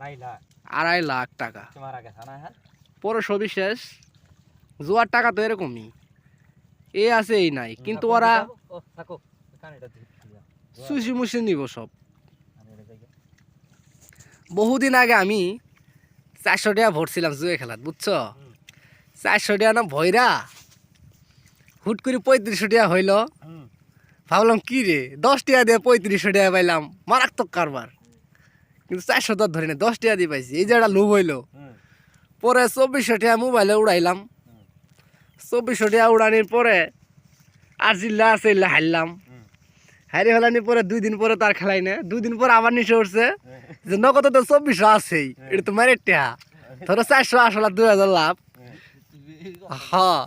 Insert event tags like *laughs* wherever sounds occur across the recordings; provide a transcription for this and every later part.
আড়াই লাখ। আড়াই লাখ টাকা। হ্যাঁ পরে সবই শেষ জোয়ার টাকা তো এরকমই। এ আছে এই নাই কিন্তু ওরা। সুশি মুশি নিব সব। বহুদিন আগে আমি চারশো টাকা ভরছিলাম জুয়ে খেলাত বুঝছ। চারশো টাকা না ভৈরা হুট করে পঁয়ত্রিশশো টাকা হইল। ভাবলাম কি রে? দশ টাকা দিয়ে পঁয়ত্রিশশো টাকা পাইলাম মারাত্মক কারবার। কিন্তু চারশো তো ধরে না দশ টাকা দিয়ে পাইছি। এই যে একটা লোভ হইল। পরে চব্বিশশো টাকা মোবাইলে উড়াইলাম। চব্বিশশো টাকা উড়ানির পরে আর জিল্লা আছে ইল্লা হারলাম। হারি হলানির পরে দুই দিন পরে তার খেলাই না। দুই দিন পরে আবার নিচে উঠছে যে নগদ তো চব্বিশশো আছেই এটা তো মারের টেহা ধরো চারশো আসলে দুই হাজার লাভ। হ্যাঁ।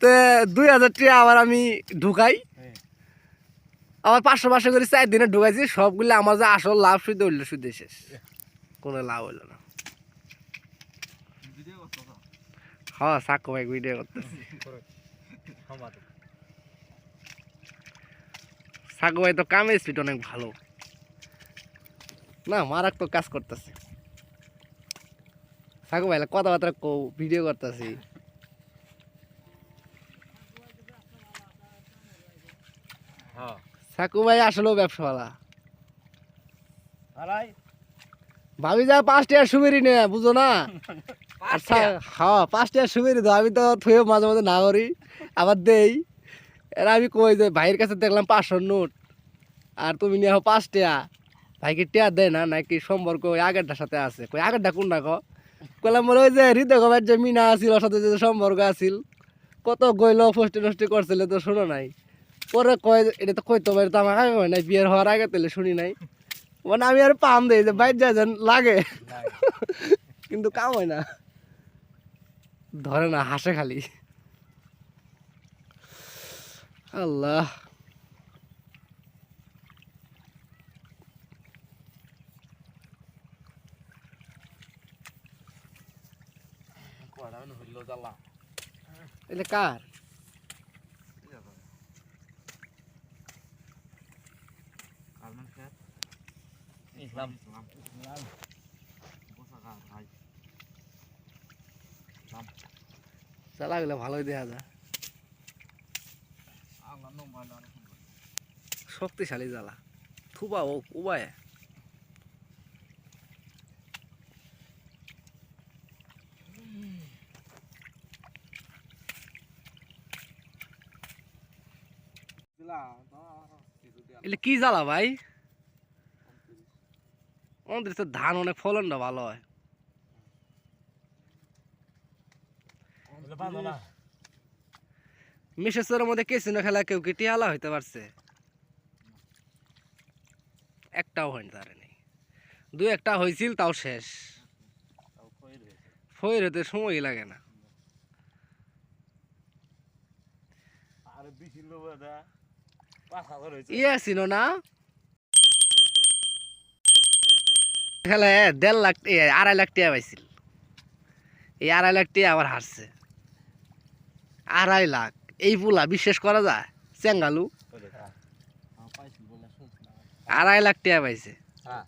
তো দুই হাজার টাকা আবার আমি ঢুকাই। আবার পাঁচশো পাঁচশো করে চার দিনে ঢুকাইছি সবগুলো আমার যে আসল লাভ শুধু হইল শুধু শেষ। কোনো লাভ হইল না। হ্যাঁ ভাই ভিডিও করতেছি। সাকো ভাই তো কামের স্পিড অনেক ভালো। না মারাত্মক কাজ করতেছে। সাকো ভাই কথাবার্তা কো ভিডিও করতেছি হ্যাঁ সাকু ভাই আসলেও ব্যবসাওয়ালা। ভাবি যা পাঁচ টাকার সুবেরি নে বুঝো না? *laughs* আচ্ছা হ্যাঁ পাঁচ টাকার সুবেরি তো আমি তো থুয়ে মাঝে মাঝে না করি আবার দেই। এরা আমি কই যে ভাইয়ের কাছে দেখলাম পাঁচশো নোট আর তুমি নিয়ে হো পাঁচ টাকা ভাইকে টেয়া দেয় না নাকি সম্পর্ক ওই আগেরটার সাথে আছে? কই আগেরটা কোনটা কো? কলাম বলে ওই যে হৃদয় কবার যে মিনা আছিল ওর সাথে যে সম্পর্ক আছিল কত গইল ফষ্টি নষ্টি করছিল তো শোনো নাই। পরে কয় এটা তো কইতে পারি তো আমার আগে হয় নাই বিয়ের হওয়ার আগে তাহলে শুনি নাই। মানে আমি আর পাম দেই যে বাইর যা যেন লাগে। কিন্তু কাম হয় না। ধরে না হাসে খালি। আল্লাহ। এটা কার? ইসলাম চালা গেলে ভালোই দেখা যায়। শক্তিশালী জ্বালা। থুবা ও উবায় এলে কি জ্বালা ভাই? আমাদের তো ধান অনেক ফলনটা ভালো হয়। মিশেশ্বরের মধ্যে কেসিনো খেলা কেউ কি টিয়ালা হইতে পারছে? একটাও হয়নি তার নেই। দু একটা হয়েছিল তাও শেষ। ফয়ের হতে সময় লাগে না। ইয়ে ছিল না? খেলে দেড় লাখ আড়াই লাখ টাকা পাইছিল। এই আড়াই লাখ টাকা আবার হারছে। আড়াই লাখ। এই পোলা বিশ্বাস করা যায়? চেঙ্গালু আড়াই লাখ টাকা পাইছে। হ্যাঁ